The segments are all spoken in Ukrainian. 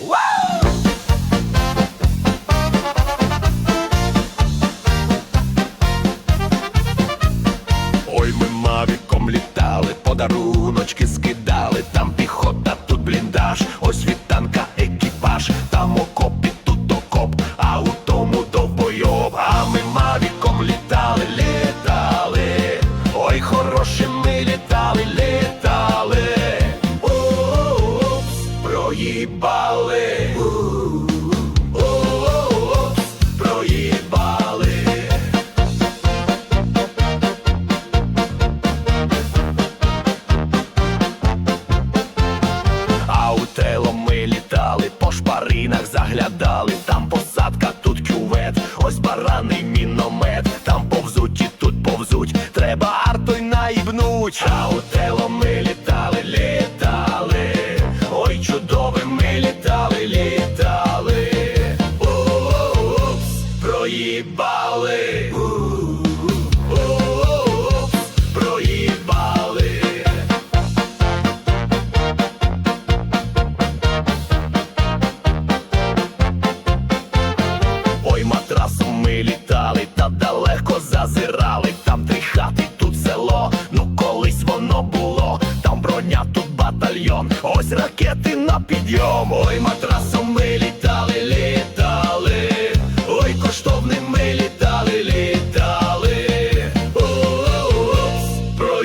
Ой, ми мавіком літали, подаруночки скидали, там піхота, тут бліндаж, ось від танка екіпаж, там окопі, тут окоп, а у тому довбойоб, а ми мавіком літали, літали, ой, хорошими літали, літали, проїбали, по шпаринах заглядали, там посадка, тут кювет, ось бараний міномет, там повзуть і тут повзуть, треба артой наїбнуть. Проїбали. Далеко зазирали. Там три хати, тут село. Ну колись воно було. Там броня, тут батальйон. Ось ракети на підйом. Ой, матрасом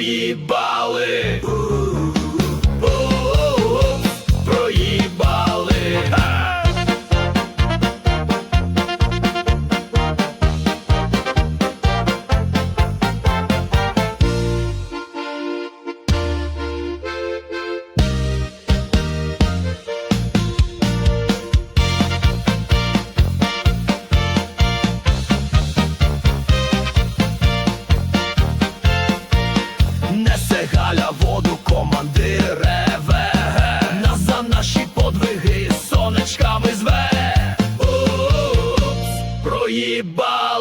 Упс, Несе воду, командир Нас за наші подвиги сонечками зве Упс, проїба